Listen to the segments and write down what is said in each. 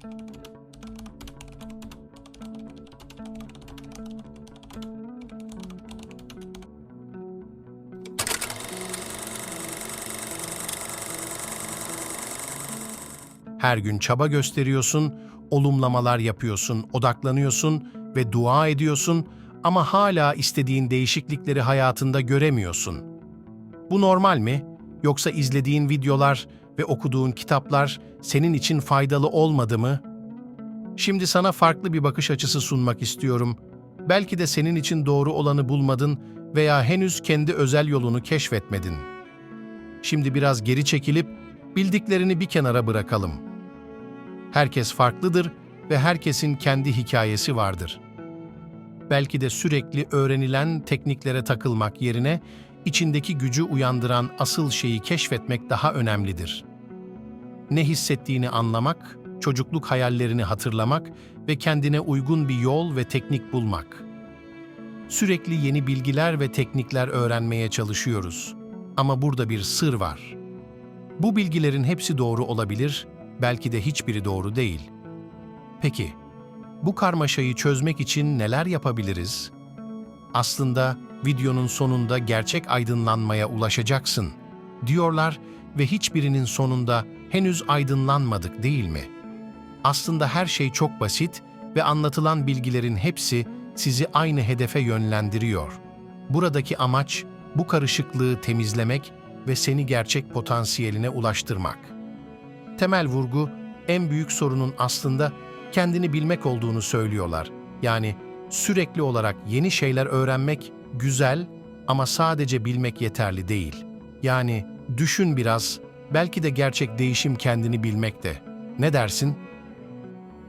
Her gün çaba gösteriyorsun, olumlamalar yapıyorsun, odaklanıyorsun ve dua ediyorsun ama hala istediğin değişiklikleri hayatında göremiyorsun. Bu normal mi? Yoksa izlediğin videolar ve okuduğun kitaplar senin için faydalı olmadı mı? Şimdi sana farklı bir bakış açısı sunmak istiyorum. Belki de senin için doğru olanı bulmadın veya henüz kendi özel yolunu keşfetmedin. Şimdi biraz geri çekilip bildiklerini bir kenara bırakalım. Herkes farklıdır ve herkesin kendi hikayesi vardır. Belki de sürekli öğrenilen tekniklere takılmak yerine içindeki gücü uyandıran asıl şeyi keşfetmek daha önemlidir. Ne hissettiğini anlamak, çocukluk hayallerini hatırlamak ve kendine uygun bir yol ve teknik bulmak. Sürekli yeni bilgiler ve teknikler öğrenmeye çalışıyoruz. Ama burada bir sır var. Bu bilgilerin hepsi doğru olabilir, belki de hiçbiri doğru değil. Peki, bu karmaşayı çözmek için neler yapabiliriz? Aslında videonun sonunda gerçek aydınlanmaya ulaşacaksın, diyorlar ve hiçbirinin sonunda henüz aydınlanmadık değil mi? Aslında her şey çok basit ve anlatılan bilgilerin hepsi sizi aynı hedefe yönlendiriyor. Buradaki amaç bu karışıklığı temizlemek ve seni gerçek potansiyeline ulaştırmak. Temel vurgu en büyük sorunun aslında kendini bilmek olduğunu söylüyorlar. Yani sürekli olarak yeni şeyler öğrenmek güzel ama sadece bilmek yeterli değil. Yani düşün biraz, belki de gerçek değişim kendini bilmekte. Ne dersin?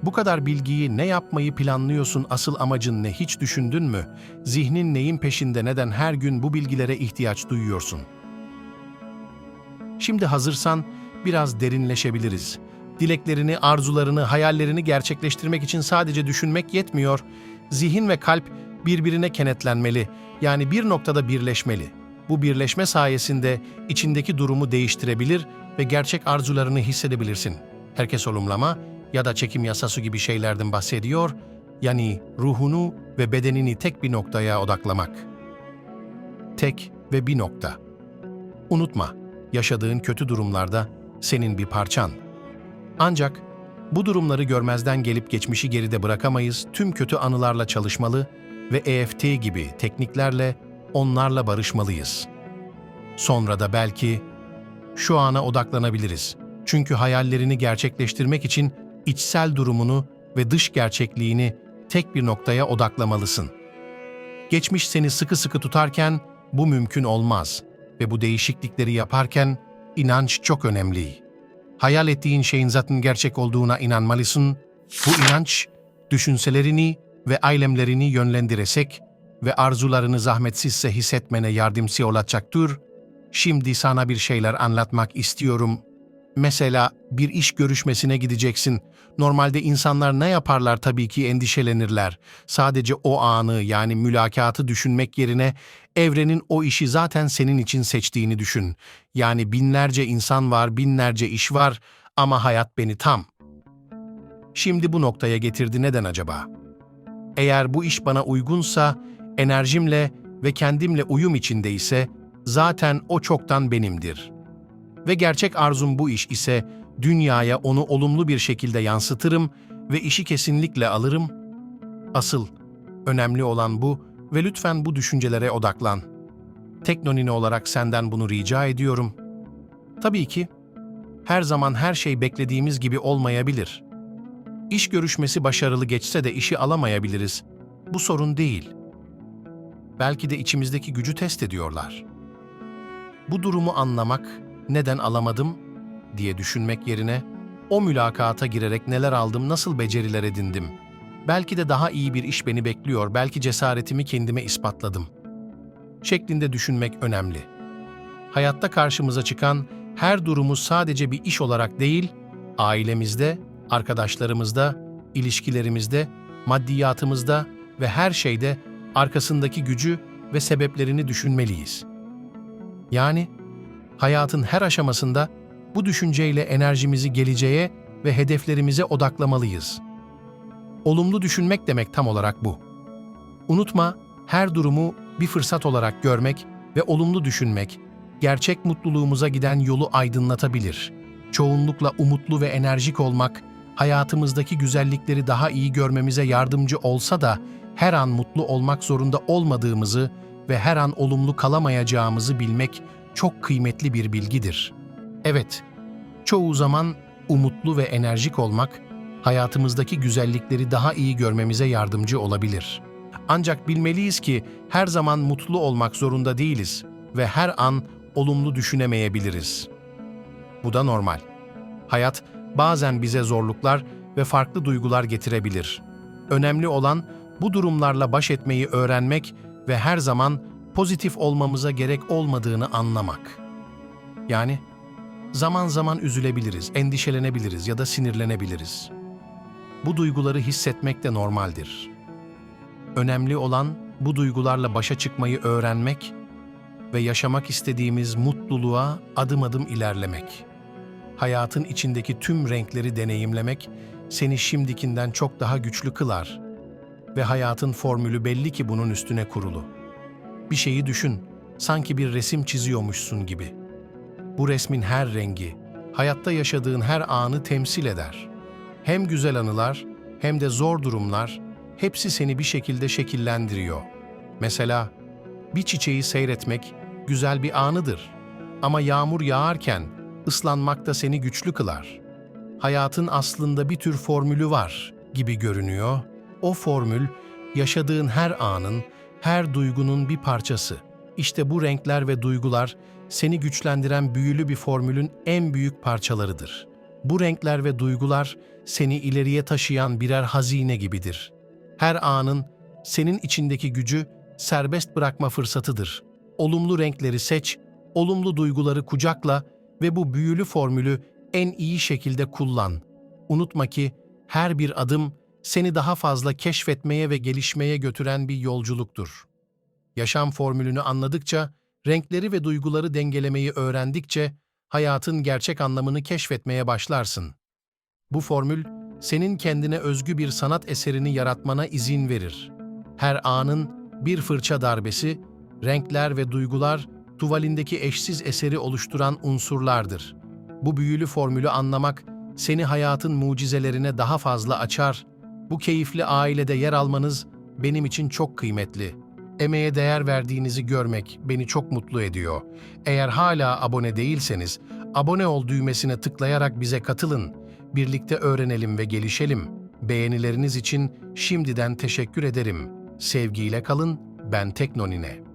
Bu kadar bilgiyi ne yapmayı planlıyorsun, asıl amacın ne hiç düşündün mü? Zihnin neyin peşinde, neden her gün bu bilgilere ihtiyaç duyuyorsun? Şimdi hazırsan biraz derinleşebiliriz. Dileklerini, arzularını, hayallerini gerçekleştirmek için sadece düşünmek yetmiyor. Zihin ve kalp birbirine kenetlenmeli, yani bir noktada birleşmeli. Bu birleşme sayesinde içindeki durumu değiştirebilir ve gerçek arzularını hissedebilirsin. Herkes olumlama ya da çekim yasası gibi şeylerden bahsediyor, yani ruhunu ve bedenini tek bir noktaya odaklamak. Tek ve bir nokta. Unutma, yaşadığın kötü durumlarda senin bir parçan. Ancak bu durumları görmezden gelip geçmişi geride bırakamayız, tüm kötü anılarla çalışmalı ve EFT gibi tekniklerle onlarla barışmalıyız. Sonra da belki şu ana odaklanabiliriz. Çünkü hayallerini gerçekleştirmek için içsel durumunu ve dış gerçekliğini tek bir noktaya odaklamalısın. Geçmiş seni sıkı sıkı tutarken bu mümkün olmaz ve bu değişiklikleri yaparken inanç çok önemli. Hayal ettiğin şeyin zaten gerçek olduğuna inanmalısın. Bu inanç, düşüncelerini ve eylemlerini yönlendiresek ve arzularını zahmetsizse hissetmene yardımcı olacaktır. Şimdi sana bir şeyler anlatmak istiyorum. Mesela bir iş görüşmesine gideceksin. Normalde insanlar ne yaparlar tabii ki endişelenirler. Sadece o anı yani mülakatı düşünmek yerine evrenin o işi zaten senin için seçtiğini düşün. Yani binlerce insan var, binlerce iş var ama hayat beni tam. Şimdi bu noktaya getirdi neden acaba? Eğer bu iş bana uygunsa, enerjimle ve kendimle uyum içindeyse zaten o çoktan benimdir.'' ve gerçek arzum bu iş ise dünyaya onu olumlu bir şekilde yansıtırım ve işi kesinlikle alırım. Asıl önemli olan bu ve lütfen bu düşüncelere odaklan. Teknonini olarak senden bunu rica ediyorum. Tabii ki her zaman her şey beklediğimiz gibi olmayabilir. İş görüşmesi başarılı geçse de işi alamayabiliriz. Bu sorun değil. Belki de içimizdeki gücü test ediyorlar. Bu durumu anlamak neden alamadım diye düşünmek yerine o mülakata girerek neler aldım, nasıl beceriler edindim. Belki de daha iyi bir iş beni bekliyor, belki cesaretimi kendime ispatladım. Şeklinde düşünmek önemli. Hayatta karşımıza çıkan her durumu sadece bir iş olarak değil, ailemizde, arkadaşlarımızda, ilişkilerimizde, maddiyatımızda ve her şeyde arkasındaki gücü ve sebeplerini düşünmeliyiz. Yani hayatın her aşamasında bu düşünceyle enerjimizi geleceğe ve hedeflerimize odaklamalıyız. Olumlu düşünmek demek tam olarak bu. Unutma, her durumu bir fırsat olarak görmek ve olumlu düşünmek, gerçek mutluluğumuza giden yolu aydınlatabilir. Çoğunlukla umutlu ve enerjik olmak, hayatımızdaki güzellikleri daha iyi görmemize yardımcı olsa da her an mutlu olmak zorunda olmadığımızı ve her an olumlu kalamayacağımızı bilmek çok kıymetli bir bilgidir. Evet, çoğu zaman umutlu ve enerjik olmak hayatımızdaki güzellikleri daha iyi görmemize yardımcı olabilir. Ancak bilmeliyiz ki her zaman mutlu olmak zorunda değiliz ve her an olumlu düşünemeyebiliriz. Bu da normal. Hayat bazen bize zorluklar ve farklı duygular getirebilir. Önemli olan bu durumlarla baş etmeyi öğrenmek ve her zaman pozitif olmamıza gerek olmadığını anlamak. Yani zaman zaman üzülebiliriz, endişelenebiliriz ya da sinirlenebiliriz. Bu duyguları hissetmek de normaldir. Önemli olan bu duygularla başa çıkmayı öğrenmek ve yaşamak istediğimiz mutluluğa adım adım ilerlemek. Hayatın içindeki tüm renkleri deneyimlemek seni şimdikinden çok daha güçlü kılar ve hayatın formülü belli ki bunun üstüne kurulu. Bir şeyi düşün, sanki bir resim çiziyormuşsun gibi. Bu resmin her rengi, hayatta yaşadığın her anı temsil eder. Hem güzel anılar hem de zor durumlar hepsi seni bir şekilde şekillendiriyor. Mesela bir çiçeği seyretmek güzel bir anıdır. Ama yağmur yağarken ıslanmak da seni güçlü kılar. Hayatın aslında bir tür formülü var gibi görünüyor. O formül yaşadığın her anın, her duygunun bir parçası. İşte bu renkler ve duygular seni güçlendiren büyülü bir formülün en büyük parçalarıdır. Bu renkler ve duygular seni ileriye taşıyan birer hazine gibidir. Her anın senin içindeki gücü serbest bırakma fırsatıdır. Olumlu renkleri seç, olumlu duyguları kucakla ve bu büyülü formülü en iyi şekilde kullan. Unutma ki her bir adım seni daha fazla keşfetmeye ve gelişmeye götüren bir yolculuktur. Yaşam formülünü anladıkça, renkleri ve duyguları dengelemeyi öğrendikçe hayatın gerçek anlamını keşfetmeye başlarsın. Bu formül, senin kendine özgü bir sanat eserini yaratmana izin verir. Her anın bir fırça darbesi, renkler ve duygular tuvalindeki eşsiz eseri oluşturan unsurlardır. Bu büyülü formülü anlamak seni hayatın mucizelerine daha fazla açar. Bu keyifli ailede yer almanız benim için çok kıymetli. Emeğe değer verdiğinizi görmek beni çok mutlu ediyor. Eğer hala abone değilseniz, abone ol düğmesine tıklayarak bize katılın. Birlikte öğrenelim ve gelişelim. Beğenileriniz için şimdiden teşekkür ederim. Sevgiyle kalın, ben Teknonine.